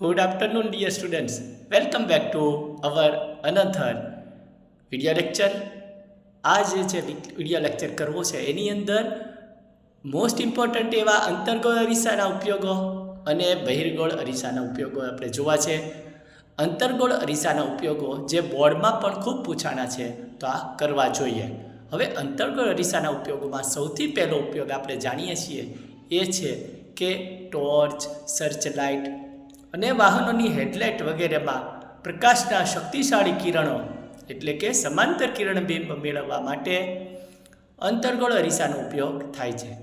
Good afternoon, dear students. Welcome back to our another video lecture. આ જે છે video lecture કરવો છે એની અંદર મોસ્ટ ઇમ્પોર્ટન્ટ એવા અંતર્ગોળ અરીસાના ઉપયોગો અને બહિર્ગોળ અરીસાના ઉપયોગો આપણે જોવા છે અંતર્ગોળ અરીસાના ઉપયોગો જે બોર્ડમાં પણ ખૂબ પૂછાણા છે તો આ કરવા જોઈએ હવે અંતર્ગોળ અરીસાના ઉપયોગોમાં સૌથી પહેલો ઉપયોગ આપણે જાણીએ છીએ એ છે કે ટોર્ચ સર્ચ લાઇટ અને વાહનોની હેડલાઇટ વગેરેમાં પ્રકાશના શક્તિશાળી કિરણો એટલે કે સમાંતર કિરણ બિંબ મેળવવા માટે અંતર્ગોળ અરીસાનો ઉપયોગ થાય છે.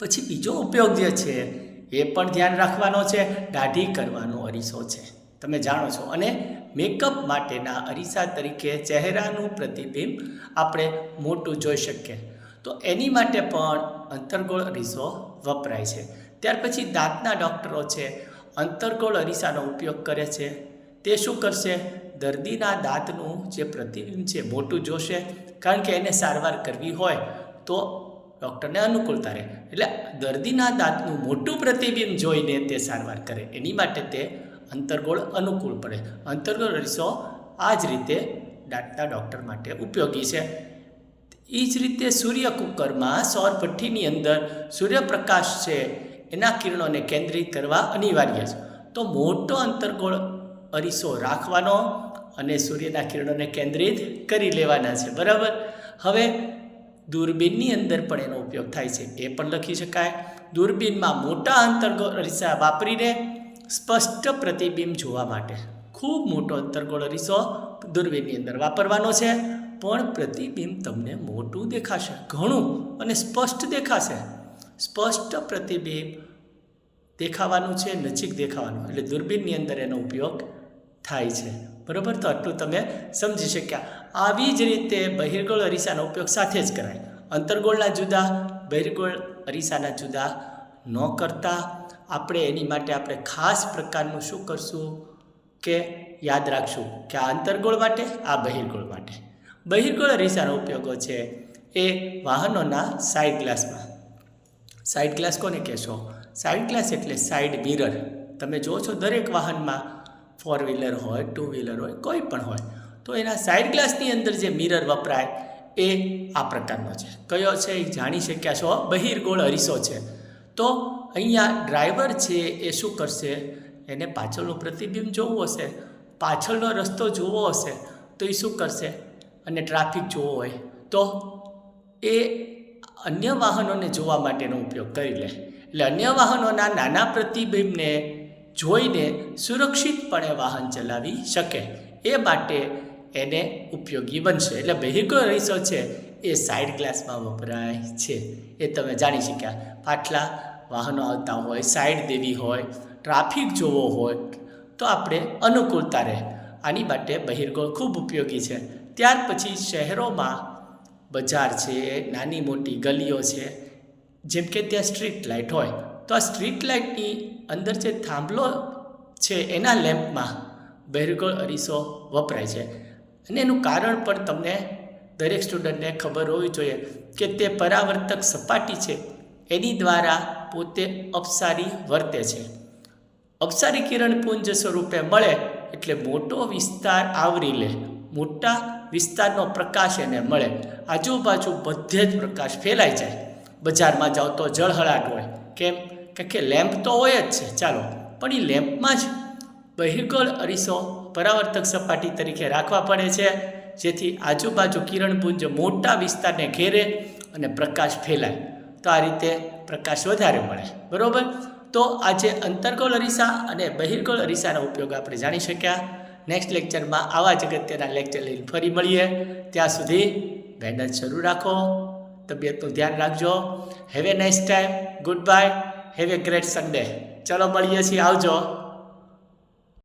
પછી બીજો ઉપયોગ જે છે, એ પણ ધ્યાન રાખવાનો છે, દાઢી કરવાનો અરીસો છે. તમે જાણો છો. અને મેકઅપ માટેના અરીસા તરીકે ચહેરાનું પ્રતિબિંબ આપણે મોટું જોઈ શકીએ. તો એની માટે પણ અંતર્ગોળ અરીસો વપરાય છે. ત્યાર પછી દાંતના ડૉક્ટરો છે અંતર્ગોળ અરીસાનો ઉપયોગ કરે છે. તે શું કરશે? દર્દીના દાંતનું જે પ્રતિબિંબ છે, મોટું જોશે. કારણ કે એને સારવાર કરવી હોય તો ડૉક્ટરને અનુકૂળતા રહે. એટલે દર્દીના દાંતનું મોટું પ્રતિબિંબ જોઈને તે સારવાર કરે. એની માટે તે અંતર્ગોળ અનુકૂળ પડે. અંતર્ગોળ અરીસો આ જ રીતે દાંતના ડૉક્ટર માટે ઉપયોગી છે. એ જ રીતે સૂર્ય કુકરમાં સૌર ભઠ્ઠીની અંદર સૂર્યપ્રકાશ છે. એના કિરણોને કેન્દ્રિત કરવા અનિવાર્ય છે. તો મોટો અંતર્ગોળ અરીસો રાખવાનો અને સૂર્યના કિરણોને કેન્દ્રિત કરી લેવાના છે. બરાબર? હવે દૂરબીનની અંદર પણ એનો ઉપયોગ થાય છે. એ પણ લખી શકાય. દૂરબીનમાં મોટા અંતર્ગોળ અરીસા વાપરીને સ્પષ્ટ પ્રતિબિંબ જોવા માટે ખૂબ મોટો અંતર્ગોળ અરીસો દૂરબીનની અંદર વાપરવાનો છે. પણ પ્રતિબિંબ તમને મોટું દેખાશે, ઘણું અને સ્પષ્ટ દેખાશે. સ્પષ્ટ પ્રતિબિંબ દેખાવાનું છે, નજીક દેખાવાનું. એટલે દૂરબીનની અંદર એનો ઉપયોગ થાય છે. બરાબર? તો આટલું તમે સમજી શક્યા. આવી જ રીતે બહિર્ગોળ અરીસાનો ઉપયોગ સાથે જ કરાય. અંતર્ગોળના જુદા, બહિર્ગોળ અરીસાના જુદા ન કરતા આપણે એની માટે આપણે ખાસ પ્રકારનું શું કરશું કે યાદ રાખશું કે આ અંતર્ગોળ માટે, આ બહિર્ગોળ માટે. બહિર્ગોળ અરીસાનો ઉપયોગો છે એ વાહનોના સાઇડ ગ્લાસમાં સાઇડ ગ્લાસ કોને કહેશો? સાઇડ ગ્લાસ એટલે સાઇડ મિરર તમે જુઓ છો દરેક વાહનમાં ફોર વ્હીલર હોય ટુ વ્હીલર હોય, કોઈ પણ હોય. તો એના સાઇડ ગ્લાસની અંદર જે મિરર વપરાય એ આ પ્રકારનો છે. કયો છે એ જાણી શક્યા છો? બહિર્ગોળ અરીસો છે. તો અહીંયા ડ્રાઈવર છે એ શું કરશે? એને પાછળનું પ્રતિબિંબ જોવું હશે. પાછળનો રસ્તો જોવો હશે. તો એ શું કરશે? અને ટ્રાફિક જોવો હોય. તો એ અન્ય વાહનોને જોવા માટેનો ઉપયોગ કરી લે. એટલે અન્ય વાહનોના નાના પ્રતિબિંબને જોઈને સુરક્ષિતપણે વાહન ચલાવી શકે. એ માટે એને ઉપયોગી બનશે. એટલે વેહિકલ અરીસો છે એ સાઇડ ગ્લાસમાં વપરાય છે. એ તમે જાણી શક્યા. પાછલા વાહનો આવતા હોય સાઈડ દેવી હોય ટ્રાફિક જોવો હોય, તો આપણે અનુકૂળતા રહે. આની માટે બહિર્ગોળ ખૂબ ઉપયોગી છે. ત્યાર પછી શહેરોમાં બજાર છે, નાની મોટી ગલીઓ છે, જેમ કે ત્યાં સ્ટ્રીટ લાઇટ હોય. તો આ સ્ટ્રીટ લાઇટની અંદર જે થાંભલો છે, એના લેમ્પમાં બહિર્ગોળ અરીસો વપરાય છે. અને એનું કારણ પણ તમને દરેક સ્ટુડન્ટને ખબર હોવી જોઈએ કે તે પરાવર્તક સપાટી છે. એની દ્વારા પોતે અપસારી વર્તે છે. અપસારી કિરણપુંજ સ્વરૂપે મળે એટલે મોટો વિસ્તાર આવરી લે. મોટા વિસ્તારનો પ્રકાશ એને મળે. આજુબાજુ બધે જ પ્રકાશ ફેલાઈ જાય. બજારમાં જાઓ તો જળહળાટ હોય. કેમ? કે લેમ્પ તો હોય જ છે. ચાલો. પણ એ લેમ્પમાં જ બહિર્ગોળ અરીસો પરાવર્તક સપાટી તરીકે રાખવા પડે છે. જેથી આજુબાજુ કિરણપુંજ મોટા વિસ્તારને ઘેરે અને પ્રકાશ ફેલાય. તો આ રીતે પ્રકાશ વધારે મળે. બરાબર? તો આજે અંતર્ગોળ અરીસા અને બહિર્ગોળ અરીસાનો ઉપયોગ આપણે જાણી શક્યા. નેક્સ્ટ લેક્ચરમાં આવા જ અગત્યના લેક્ચર લઈને ફરી મળીએ. ત્યાં સુધી મહેનત શરૂ રાખો. તબિયતનું ધ્યાન રાખજો. Have a nice time good bye have a great Sunday ચલો, મળીએ છીએ. આવજો.